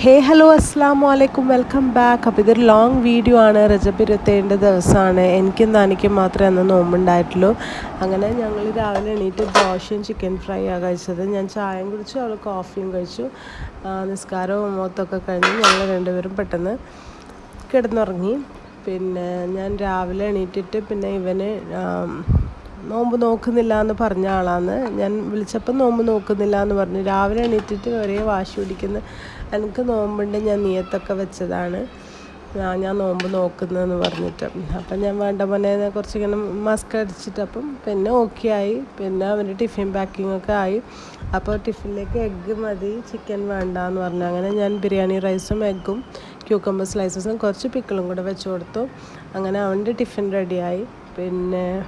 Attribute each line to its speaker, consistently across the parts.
Speaker 1: ഹേ hello അസ്സാം വലൈക്കും welcome back. അപ്പോൾ ഇതൊരു ലോങ് വീഡിയോ ആണ്. റജബ് ദിവസമാണ്. എനിക്കും തനിക്കും മാത്രമേ അന്ന് നോമ്പുണ്ടായിട്ടുള്ളൂ. അങ്ങനെ ഞങ്ങൾ രാവിലെ എണീറ്റ് ദോശയും ചിക്കൻ ഫ്രൈ ആണ് കഴിച്ചത്. ഞാൻ ചായയും കുടിച്ചു അവൾ കോഫിയും കഴിച്ചു. നിസ്കാരവും മൊത്തമൊക്കെ കഴിഞ്ഞ് ഞങ്ങൾ രണ്ടുപേരും പെട്ടെന്ന് കിടന്നുറങ്ങി. പിന്നെ ഞാൻ രാവിലെ എണീറ്റിട്ട് പിന്നെ ഇവന് നോമ്പ് നോക്കുന്നില്ല എന്ന് പറഞ്ഞ ആളാണ് ഞാൻ വിളിച്ചപ്പോൾ നോമ്പ് നോക്കുന്നില്ല എന്ന് പറഞ്ഞു. രാവിലെ എണീറ്റിട്ട് ഒരേ വാശി പിടിക്കുന്ന എനിക്ക് നോമ്പുണ്ട് ഞാൻ നീയത്തൊക്കെ വെച്ചതാണ്. ആ, ഞാൻ നോമ്പ് നോക്കുന്നതെന്ന് പറഞ്ഞിട്ട്. അപ്പം ഞാൻ വേണ്ട മോനെ കുറച്ചിങ്ങനെ മസ്ക് അടിച്ചിട്ട് അപ്പം പിന്നെ ഓക്കെ ആയി. പിന്നെ അവന്റെ ടിഫിൻ പാക്കിംഗ് ഒക്കെ ആയി. അപ്പോൾ ടിഫിനിലേക്ക് എഗ്ഗ് മതി ചിക്കൻ വേണ്ട എന്ന് പറഞ്ഞു. അങ്ങനെ ഞാൻ ബിരിയാണി റൈസും എഗ്ഗും ക്യൂക്കമ്പർ സ്ലൈസസും കുറച്ച് പിക്കിളും കൂടെ വെച്ച് കൊടുത്തു. അങ്ങനെ അവന്റെ ടിഫിൻ റെഡിയായി പിന്നെ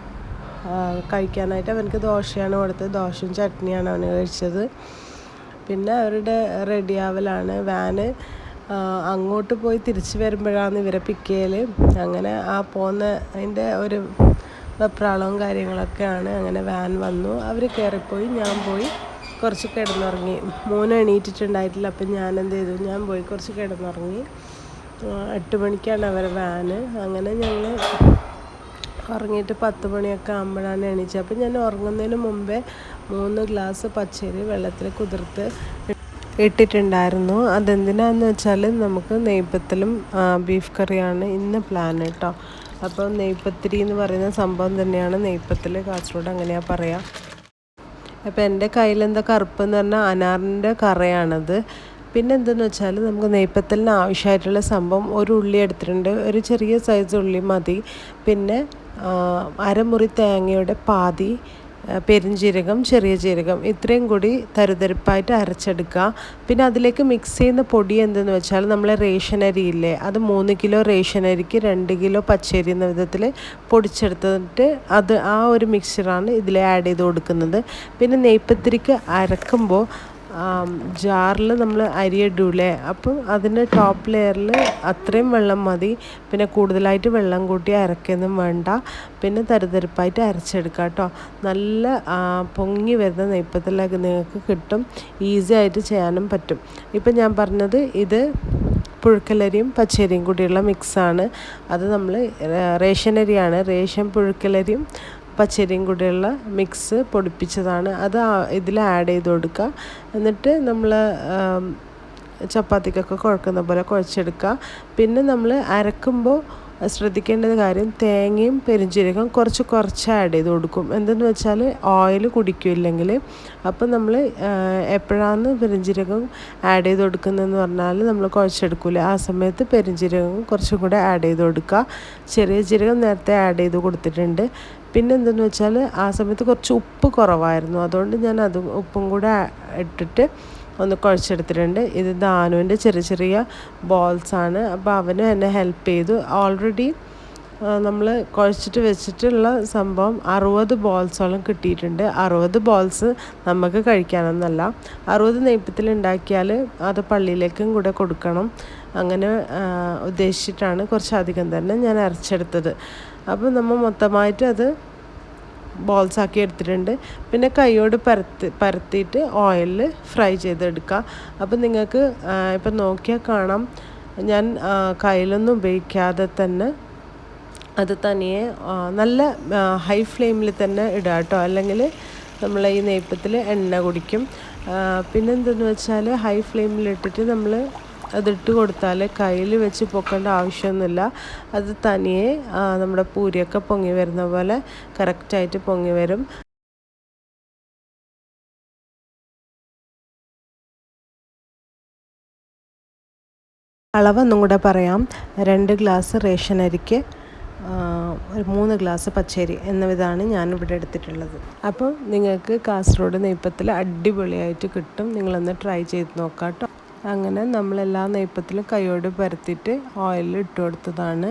Speaker 1: കഴിക്കാനായിട്ട് അവനക്ക് ദോശയാണ് കൊടുത്തത്. ദോശയും ചട്നിയാണ് അവന് കഴിച്ചത്. പിന്നെ അവരുടെ റെഡിയാവലാണ്. വാന് അങ്ങോട്ട് പോയി തിരിച്ച് വരുമ്പോഴാണ് ഇവരെ പിക്ക് ചെയ്യൽ അങ്ങനെ ആ പോകുന്ന അതിന്റെ ഒരു വെപ്രാളവും കാര്യങ്ങളൊക്കെയാണ്. അങ്ങനെ വാൻ വന്നു. അവർ കയറിപ്പോയി ഞാൻ പോയി കുറച്ച് കിടന്നുറങ്ങി. മൂന്ന് എണീറ്റിട്ടുണ്ടായിട്ടില്ല. അപ്പം ഞാൻ എന്ത് ചെയ്തു? ഞാൻ പോയി കുറച്ച് കിടന്നുറങ്ങി. എട്ട് മണിക്കാണ് അവരെ വാന്. അങ്ങനെ ഞങ്ങൾ ഉറങ്ങിയിട്ട് പത്ത് മണിയൊക്കെ ആകുമ്പോഴാണ് എണീച്ചത്. അപ്പം ഞാൻ ഉറങ്ങുന്നതിന് മുമ്പേ മൂന്ന് ഗ്ലാസ് പച്ചരി വെള്ളത്തിൽ കുതിർത്ത് ഇട്ടിട്ടുണ്ടായിരുന്നു. അതെന്തിനാന്ന് വെച്ചാൽ നമുക്ക് നെയ്പ്പത്തിലും ബീഫ് കറിയാണ് ഇന്ന് പ്ലാൻ കേട്ടോ അപ്പോൾ നെയ്പ്പത്തിരി എന്ന് പറയുന്ന സംഭവം തന്നെയാണ് നെയ്പ്പത്തിൽ കാസർഗോഡ് അങ്ങനെയാണ് പറയുക അപ്പോൾ എന്റെ കയ്യിലെന്താ കറുപ്പ് എന്ന് പറഞ്ഞാൽ അനാറിന്റെ കറയാണത്. പിന്നെ എന്തെന്ന് വെച്ചാൽ നമുക്ക് നെയ്പ്പത്തലിന് ആവശ്യമായിട്ടുള്ള സംഭവം ഒരു ഉള്ളി എടുത്തിട്ടുണ്ട്. ഒരു ചെറിയ സൈസ് ഉള്ളി മതി. പിന്നെ അരമുറി തേങ്ങയുടെ പാതി പെരിഞ്ജീരകം ചെറിയ ജീരകം ഇത്രയും കൂടി തരുതരിപ്പായിട്ട് അരച്ചെടുക്കുക. പിന്നെ അതിലേക്ക് മിക്സ് ചെയ്യുന്ന പൊടി എന്തെന്ന് വെച്ചാൽ നമ്മളെ റേഷൻ അരി ഇല്ലേ അത് മൂന്ന് കിലോ റേഷൻ അരിക്ക് രണ്ട് കിലോ പച്ചരി എന്ന വിധത്തിൽ പൊടിച്ചെടുത്തിട്ട് അത് ആ ഒരു മിക്സ്ചറാണ് ഇതിൽ ആഡ് ചെയ്ത് കൊടുക്കുന്നത്. പിന്നെ നെയ്പ്പത്തിരിക്ക് അരക്കുമ്പോൾ ജാറിൽ നമ്മൾ അരി ഇടൂലേ? അപ്പം അതിന്റെ ടോപ്പ് ലെയറിൽ അത്രയും വെള്ളം മതി. പിന്നെ കൂടുതലായിട്ട് വെള്ളം കൂട്ടി അരക്കൊന്നും വേണ്ട. പിന്നെ തരുതെരുപ്പായിട്ട് അരച്ചെടുക്കുക കേട്ടോ നല്ല പൊങ്ങി വരുന്ന നെയ്പ്പത്തിലൊക്കെ നിങ്ങൾക്ക് കിട്ടും. ഈസി ആയിട്ട് ചെയ്യാനും പറ്റും. ഇപ്പം ഞാൻ പറഞ്ഞത് ഇത് പുഴുക്കലരിയും പച്ചരിയും കൂടിയുള്ള മിക്സാണ് അത് നമ്മൾ റേഷൻ അരിയാണ് റേഷൻ പുഴുക്കലരിയും പച്ചരിയും കൂടെയുള്ള മിക്സ് പൊടിപ്പിച്ചതാണ്. അത് ഇതിൽ ആഡ് ചെയ്ത് കൊടുക്കുക. എന്നിട്ട് നമ്മൾ ചപ്പാത്തിക്കൊക്കെ കുഴക്കുന്ന പോലെ കുഴച്ചെടുക്കുക. പിന്നെ നമ്മൾ അരക്കുമ്പോൾ ശ്രദ്ധിക്കേണ്ടത് കാര്യം തേങ്ങയും പെരിഞ്ചീരകം കുറച്ച് കുറച്ച് ആഡ് ചെയ്ത് കൊടുക്കും. എന്തെന്ന് വെച്ചാൽ ഓയിൽ കുടിക്കില്ലെങ്കിൽ അപ്പം നമ്മൾ എപ്പോഴാണ് പെരിഞ്ചീരകം ആഡ് ചെയ്ത് കൊടുക്കുന്നതെന്ന് പറഞ്ഞാൽ നമ്മൾ കുഴച്ചെടുക്കില്ല ആ സമയത്ത് പെരിഞ്ചീരകം കുറച്ചും കൂടെ ആഡ് ചെയ്ത് കൊടുക്കുക. ചെറിയ ജീരകം നേരത്തെ ആഡ് ചെയ്ത് കൊടുത്തിട്ടുണ്ട്. പിന്നെ എന്തെന്ന് വെച്ചാൽ ആ സമയത്ത് കുറച്ച് ഉപ്പ് കുറവായിരുന്നു. അതുകൊണ്ട് ഞാൻ അത് ഉപ്പും കൂടെ ഇട്ടിട്ട് ഒന്ന് കുഴച്ചെടുത്തിട്ടുണ്ട്. ഇത് ദാനുവിന്റെ ചെറിയ ചെറിയ ബോൾസ് ആണ്. അപ്പോൾ അവനും എന്നെ ഹെൽപ്പ് ചെയ്തു. ഓൾറെഡി നമ്മൾ കുഴച്ചിട്ട് വെച്ചിട്ടുള്ള സംഭവം അറുപത് ബോൾസോളം കിട്ടിയിട്ടുണ്ട്. അറുപത് ബോൾസ് നമുക്ക് കഴിക്കാനൊന്നല്ല. അറുപത് നെയ്പ്പത്തിൽ ഉണ്ടാക്കിയാൽ അത് പള്ളിയിലേക്കും കൂടെ കൊടുക്കണം. അങ്ങനെ ഉദ്ദേശിച്ചിട്ടാണ് കുറച്ചധികം തന്നെ ഞാൻ അരച്ചെടുത്തത്. അപ്പോൾ നമ്മൾ മൊത്തമായിട്ട് അത് ബോൾസ് ആക്കി എടുത്തിട്ടുണ്ട്. പിന്നെ കൈയോട് പരത്തി പരത്തിയിട്ട് ഓയിലിൽ ഫ്രൈ ചെയ്തെടുക്കുക അപ്പോൾ നിങ്ങൾക്ക് ഇപ്പം നോക്കിയാൽ കാണാം. ഞാൻ കയ്യിലൊന്നും ഉപയോഗിക്കാതെ തന്നെ അത് തനിയെ നല്ല ഹൈ ഫ്ലെയിമിൽ തന്നെ ഇടുക കേട്ടോ. അല്ലെങ്കിൽ നമ്മൾ ഈ നെയ്പ്പത്തിൽ എണ്ണ കുടിക്കും. പിന്നെ പിന്നെന്തെന്ന് വെച്ചാൽ ഹൈ ഫ്ലെയിമിൽ ഇട്ടിട്ട് നമ്മൾ അതിട്ട് കൊടുത്താൽ കയ്യിൽ വെച്ച് പൊക്കേണ്ട ആവശ്യമൊന്നുമില്ല. അത് തനിയെ നമ്മുടെ പൂരിയൊക്കെ പൊങ്ങി വരുന്ന പോലെ കറക്റ്റായിട്ട് പൊങ്ങി വരും. അളവൊന്നും കൂടെ പറയാം. രണ്ട് ഗ്ലാസ് റേഷൻ അരിക്ക് മൂന്ന് ഗ്ലാസ് പച്ചരി എന്ന വിധമാണ് ഞാനിവിടെ എടുത്തിട്ടുള്ളത്. അപ്പം നിങ്ങൾക്ക് കാസർഗോഡ് നെയ്പ്പത്തിൽ അടിപൊളിയായിട്ട് കിട്ടും. നിങ്ങളൊന്ന് ട്രൈ ചെയ്ത് നോക്കാം അങ്ങനെ നമ്മളെല്ലാ നെയ്പ്പത്തിലും കൈയോട് പരത്തിയിട്ട് ഓയിലിൽ ഇട്ട് കൊടുത്തതാണ്.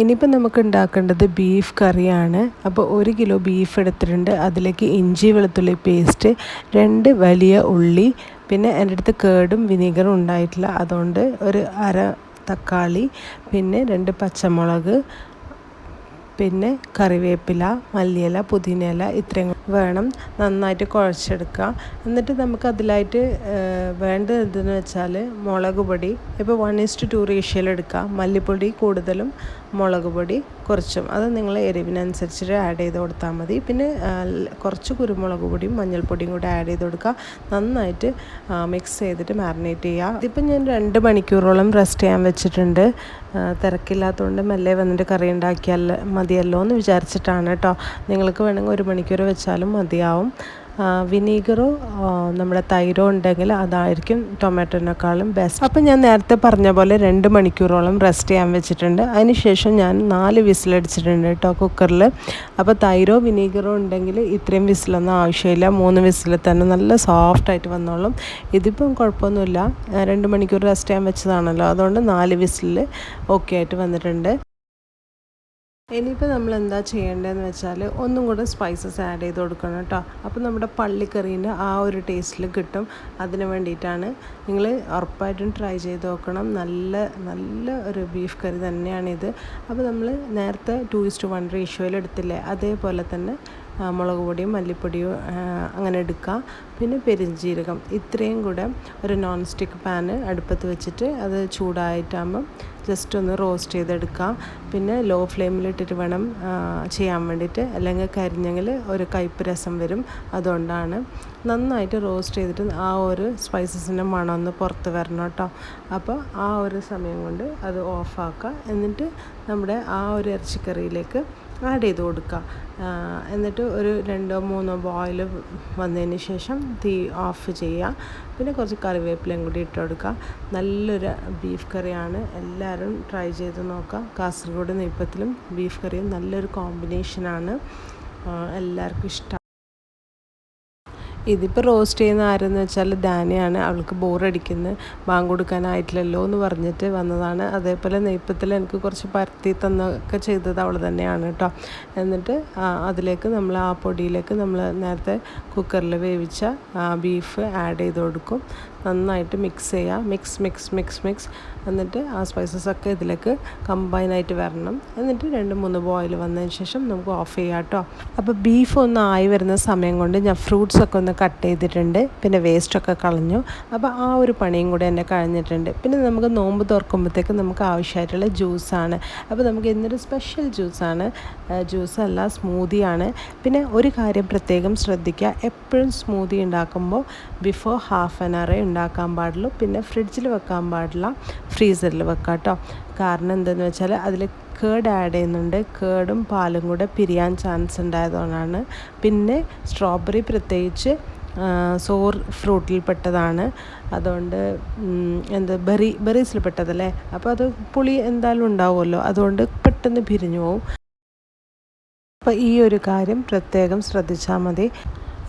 Speaker 1: ഇനിയിപ്പോൾ നമുക്ക് ഉണ്ടാക്കേണ്ടത് ബീഫ് കറിയാണ്. അപ്പോൾ ഒരു കിലോ ബീഫ് എടുത്തിട്ടുണ്ട്. അതിലേക്ക് ഇഞ്ചി വെളുത്തുള്ളി പേസ്റ്റ് രണ്ട് വലിയ ഉള്ളി പിന്നെ എന്റെ അടുത്ത് കേടും വിനീഗറും ഉണ്ടായിട്ടില്ല. അതുകൊണ്ട് ഒരു അര തക്കാളി പിന്നെ രണ്ട് പച്ചമുളക് പിന്നെ കറിവേപ്പില മല്ലിയില പുതിനയില ഇത്രയും വേണം നന്നായിട്ട് കുഴച്ചെടുക്കുക എന്നിട്ട് നമുക്ക് അതിലായിട്ട് വേണ്ടത് എന്തെന്ന് വെച്ചാൽ മുളക് പൊടി. ഇപ്പോൾ വൺ ഇസ്റ്റ് ടു റേഷ്യയിൽ എടുക്കുക മല്ലിപ്പൊടി കൂടുതലും മുളക് പൊടി കുറച്ചും. അത് നിങ്ങൾ എരിവിനനുസരിച്ചിട്ട് ആഡ് ചെയ്ത് കൊടുത്താൽ മതി. പിന്നെ കുറച്ച് കുരുമുളക് പൊടിയും മഞ്ഞൾപ്പൊടിയും കൂടി ആഡ് ചെയ്ത് കൊടുക്കുക നന്നായിട്ട് മിക്സ് ചെയ്തിട്ട് മാറിനേറ്റ് ചെയ്യുക ഇതിപ്പോൾ ഞാൻ രണ്ട് മണിക്കൂറോളം റെസ്റ്റ് ചെയ്യാൻ വെച്ചിട്ടുണ്ട്. തിരക്കില്ലാത്തതുകൊണ്ട് മെല്ലെ വന്നിട്ട് കറി ഉണ്ടാക്കിയാൽ മതിയല്ലോ എന്ന് വിചാരിച്ചിട്ടാണ് കേട്ടോ നിങ്ങൾക്ക് വേണമെങ്കിൽ ഒരു മണിക്കൂർ വെച്ചാലും മതിയാവും. വിനീഗറോ നമ്മുടെ തൈരോ ഉണ്ടെങ്കിൽ അതായിരിക്കും ടൊമാറ്റോനേക്കാളും ബെസ്റ്റ് അപ്പം ഞാൻ നേരത്തെ പറഞ്ഞ പോലെ രണ്ട് മണിക്കൂറോളം റെസ്റ്റ് ചെയ്യാൻ വെച്ചിട്ടുണ്ട്. അതിനുശേഷം ഞാൻ നാല് വിസിലടിച്ചിട്ടുണ്ട് കേട്ടോ കുക്കറിൽ അപ്പോൾ തൈരോ വിനീഗറോ ഉണ്ടെങ്കിൽ ഇത്രയും വിസിലൊന്നും ആവശ്യമില്ല. മൂന്ന് വിസിൽ തന്നെ നല്ല സോഫ്റ്റായിട്ട് വന്നോളും. ഇതിപ്പം കുഴപ്പമൊന്നുമില്ല. രണ്ട് മണിക്കൂർ റെസ്റ്റ് ചെയ്യാൻ വെച്ചതാണല്ലോ. അതുകൊണ്ട് നാല് വിസിൽ ഓക്കെ ആയിട്ട് വന്നിട്ടുണ്ട്. ഇനിയിപ്പോൾ നമ്മൾ എന്താ ചെയ്യേണ്ടതെന്ന് വെച്ചാൽ ഒന്നും കൂടെ സ്പൈസസ് ആഡ് ചെയ്ത് കൊടുക്കണം കേട്ടോ അപ്പോൾ നമ്മുടെ പള്ളിക്കറീന്റെ ആ ഒരു ടേസ്റ്റിൽ കിട്ടും. അതിന് വേണ്ടിയിട്ടാണ് നിങ്ങൾ ഉറപ്പായിട്ടും ട്രൈ ചെയ്ത് നോക്കണം. നല്ല നല്ല ഒരു ബീഫ് കറി തന്നെയാണിത് അപ്പോൾ നമ്മൾ നേരത്തെ ടു ഇസ്റ്റ് വൺ റേഷ്യോയിൽ എടുത്തില്ലേ? അതേപോലെ തന്നെ മുളക് പൊടിയും മല്ലിപ്പൊടിയും അങ്ങനെ എടുക്കുക പിന്നെ പെരിഞ്ജീരകം ഇത്രയും കൂടെ ഒരു നോൺ സ്റ്റിക്ക് പാന് അടുപ്പത്ത് വെച്ചിട്ട് അത് ചൂടായിട്ടാകുമ്പം ജസ്റ്റ് ഒന്ന് റോസ്റ്റ് ചെയ്തെടുക്കാം. പിന്നെ ലോ ഫ്ലെയിമിലിട്ടിട്ട് വേണം ചെയ്യാൻ വേണ്ടിയിട്ട്. അല്ലെങ്കിൽ കരിഞ്ഞെങ്കിൽ ഒരു കയ്പ്പ് രസം വരും. അതുകൊണ്ടാണ് നന്നായിട്ട് റോസ്റ്റ് ചെയ്തിട്ട് ആ ഒരു സ്പൈസസിന്റെ മണം ഒന്ന് പുറത്ത് വരണം കേട്ടോ. അപ്പോൾ ആ ഒരു സമയം കൊണ്ട് അത് ഓഫാക്കുക എന്നിട്ട് നമ്മുടെ ആ ഒരു ഇറച്ചിക്കറിയിലേക്ക് ആഡ് ചെയ്ത് കൊടുക്കുക. എന്നിട്ട് ഒരു രണ്ടോ മൂന്നോ ബോയിൽ വന്നതിന് ശേഷം തീ ഓഫ് ചെയ്യുക. പിന്നെ കുറച്ച് കറിവേപ്പിലയും കൂടി ഇട്ട് കൊടുക്കുക. നല്ലൊരു ബീഫ് കറിയാണ്. എല്ലാവരും ട്രൈ ചെയ്ത് നോക്കുക. കാസർഗോഡ് നെയ്പ്പത്തിലും ബീഫ് കറിയും നല്ലൊരു കോമ്പിനേഷനാണ് എല്ലാവർക്കും ഇഷ്ടം ഇതിപ്പോൾ റോസ്റ്റ് ചെയ്യുന്ന ആരെന്ന് വെച്ചാൽ ദാനയാണ് അവൾക്ക് ബോറടിക്കുന്നത് ബാങ്ക് കൊടുക്കാനായിട്ടില്ലല്ലോ എന്ന് പറഞ്ഞിട്ട് വന്നതാണ്. അതേപോലെ നെയ്പ്പത്തിൽ എനിക്ക് കുറച്ച് പരത്തി തന്നൊക്കെ ചെയ്തത് അവൾ തന്നെയാണ് കേട്ടോ. എന്നിട്ട് അതിലേക്ക് നമ്മൾ ആ പൊടിയിലേക്ക് നമ്മൾ നേരത്തെ കുക്കറിൽ വേവിച്ച ബീഫ് ആഡ് ചെയ്ത് കൊടുക്കും. നന്നായിട്ട് മിക്സ് ചെയ്യുക മിക്സ് മിക്സ് മിക്സ് മിക്സ് എന്നിട്ട് ആ സ്പൈസസ് ഒക്കെ ഇതിലേക്ക് കമ്പൈനായിട്ട് വരണം. എന്നിട്ട് രണ്ട് മൂന്ന് ബോയിൽ വന്നതിന് ശേഷം നമുക്ക് ഓഫ് ചെയ്യാം കേട്ടോ അപ്പോൾ ബീഫ് ഒന്ന് ആയി വരുന്ന സമയം കൊണ്ട് ഞാൻ ഫ്രൂട്ട്സ് ഒക്കെ ഒന്ന് കട്ട് ചെയ്തിട്ടുണ്ട്. പിന്നെ വേസ്റ്റൊക്കെ കളഞ്ഞു. അപ്പോൾ ആ ഒരു പണിയും കൂടെ എന്നെ കഴിഞ്ഞിട്ടുണ്ട്. പിന്നെ നമുക്ക് നോമ്പ് തുറക്കുമ്പോഴത്തേക്ക് നമുക്ക് ആവശ്യമായിട്ടുള്ള ജ്യൂസാണ് അപ്പോൾ നമുക്ക് ഇന്നൊരു സ്പെഷ്യൽ ജ്യൂസാണ് ജ്യൂസ് അല്ല സ്മൂതിയാണ് പിന്നെ ഒരു കാര്യം പ്രത്യേകം ശ്രദ്ധിക്കുക. എപ്പോഴും സ്മൂതി ഉണ്ടാക്കുമ്പോൾ ബിഫോർ ഹാഫ് ആൻ അവറേ ഉണ്ടാക്കാൻ പാടുള്ളൂ. പിന്നെ ഫ്രിഡ്ജിൽ വെക്കാൻ പാടില്ല. ഫ്രീസറിൽ വെക്കാം കേട്ടോ കാരണം എന്തെന്ന് വെച്ചാൽ അതിൽ കേട് ആഡ് ചെയ്യുന്നുണ്ട്. കേടും പാലും കൂടെ പിരിയാൻ ചാൻസ് ഉണ്ടായതുകൊണ്ടാണ്. പിന്നെ സ്ട്രോബെറി പ്രത്യേകിച്ച് സോർ ഫ്രൂട്ടിൽ പെട്ടതാണ്. അതുകൊണ്ട് എന്ത് ബെറി ബെറീസിൽ പെട്ടതല്ലേ? അപ്പോൾ അത് പുളി എന്തായാലും ഉണ്ടാവുമല്ലോ. അതുകൊണ്ട് പെട്ടെന്ന് പിരിഞ്ഞു പോവും. അപ്പോൾ ഈ ഒരു കാര്യം പ്രത്യേകം ശ്രദ്ധിച്ചാൽ മതി.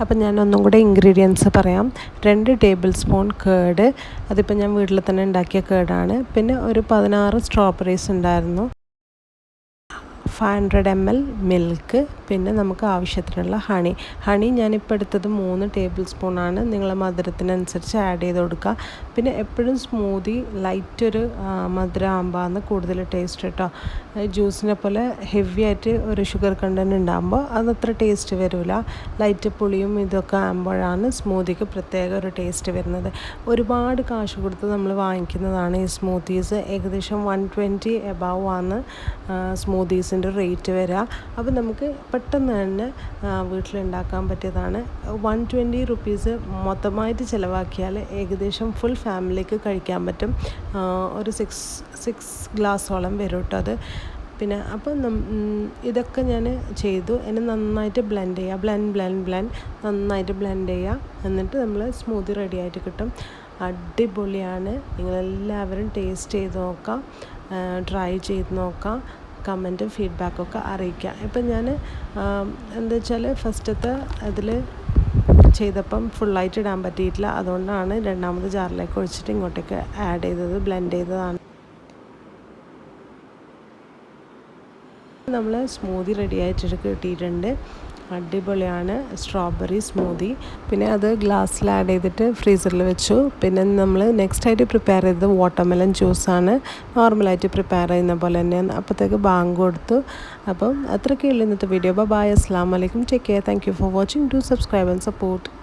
Speaker 1: അപ്പം ഞാൻ ഒന്നും കൂടെ ഇൻഗ്രീഡിയൻസ് പറയാം. രണ്ട് ടേബിൾ സ്പൂൺ കേട് അതിപ്പോൾ ഞാൻ വീട്ടിൽ തന്നെ ഉണ്ടാക്കിയ കേടാണ് പിന്നെ ഒരു പതിനാറ് സ്ട്രോബെറീസ് ഉണ്ടായിരുന്നു. ഹൺഡ്രഡ് എം എൽ മിൽക്ക് പിന്നെ നമുക്ക് ആവശ്യത്തിനുള്ള ഹണി ഹണി ഞാനിപ്പോൾ എടുത്തത് മൂന്ന് ടേബിൾ സ്പൂണാണ് നിങ്ങൾ മധുരത്തിനനുസരിച്ച് ആഡ് ചെയ്ത് കൊടുക്കുക. പിന്നെ എപ്പോഴും സ്മൂതി ലൈറ്റ് ഒരു മധുരം ആകുമ്പോഴാണ് കൂടുതൽ ടേസ്റ്റ് കേട്ടോ. ജ്യൂസിനെ പോലെ ഹെവി ആയിട്ട് ഒരു ഷുഗർ കണ്ടന്റ് ഉണ്ടാകുമ്പോൾ അതത്ര ടേസ്റ്റ് വരില്ല. ലൈറ്റ് പുളിയും ഇതൊക്കെ ആകുമ്പോഴാണ് സ്മൂതിക്ക് പ്രത്യേക ഒരു ടേസ്റ്റ് വരുന്നത്. ഒരുപാട് കാശ് കൊടുത്ത് നമ്മൾ വാങ്ങിക്കുന്നതാണ് ഈ സ്മൂത്തീസ് ഏകദേശം വൺ ട്വന്റി എബവ് ആണ് സ്മൂത്തീസിന്റെ റേറ്റ് വരിക അപ്പോൾ നമുക്ക് പെട്ടെന്ന് തന്നെ വീട്ടിലുണ്ടാക്കാൻ പറ്റിയതാണ്. വൺ ട്വന്റി റുപ്പീസ് മൊത്തമായിട്ട് ചിലവാക്കിയാൽ ഏകദേശം ഫുൾ ഫാമിലിക്ക് കഴിക്കാൻ പറ്റും. ഒരു സിക്സ് സിക്സ് ഗ്ലാസോളം വരും കേട്ടോ അത്. പിന്നെ അപ്പം ഇതൊക്കെ ഞാൻ ചെയ്തു. എന്നെ നന്നായിട്ട് ബ്ലെൻഡ് ചെയ്യുക. ബ്ലെൻഡ് ബ്ലെൻഡ് ബ്ലെൻഡ് നന്നായിട്ട് ബ്ലെൻഡ് ചെയ്യുക. എന്നിട്ട് നമ്മൾ സ്മൂത്തി റെഡി ആയിട്ട് കിട്ടും. അടിപൊളിയാണ്. നിങ്ങളെല്ലാവരും ടേസ്റ്റ് ചെയ്ത് നോക്കാം. ട്രൈ ചെയ്ത് നോക്കാം. കമന്റും ഫീഡ്ബാക്കൊക്കെ അറിയിക്കാം. ഇപ്പം ഞാൻ എന്താ വെച്ചാൽ ഫസ്റ്റത്തെ അതിൽ ചെയ്തപ്പം ഫുള്ളായിട്ട് ഇടാൻ പറ്റിയിട്ടില്ല. അതുകൊണ്ടാണ് രണ്ടാമത് ജാറിലേക്ക് ഒഴിച്ചിട്ട് ഇങ്ങോട്ടേക്ക് ആഡ് ചെയ്തത് ബ്ലെൻഡ് ചെയ്തതാണ്. നമ്മൾ സ്മൂതി റെഡി ആയിട്ട് കിട്ടിയിട്ടുണ്ട്. അടിപൊളിയാണ്. സ്ട്രോബെറി സ്മൂതി പിന്നെ അത് ഗ്ലാസ്സിൽ ആഡ് ചെയ്തിട്ട് ഫ്രീസറിൽ വെച്ചു. പിന്നെ നമ്മൾ നെക്സ്റ്റ് ആയിട്ട് പ്രിപ്പയർ ചെയ്തത് വാട്ടർമെലൺ ജ്യൂസാണ് നോർമലായിട്ട് പ്രിപ്പയർ ചെയ്യുന്ന പോലെ തന്നെ അപ്പോഴത്തേക്ക് ബാങ്ക് കൊടുത്തു. അപ്പം അത്രയൊക്കെയുള്ളൂ ഇന്നത്തെ വീഡിയോ ബൈ അസ്സാം വലൈക്കും take care thank you for watching to subscribe and support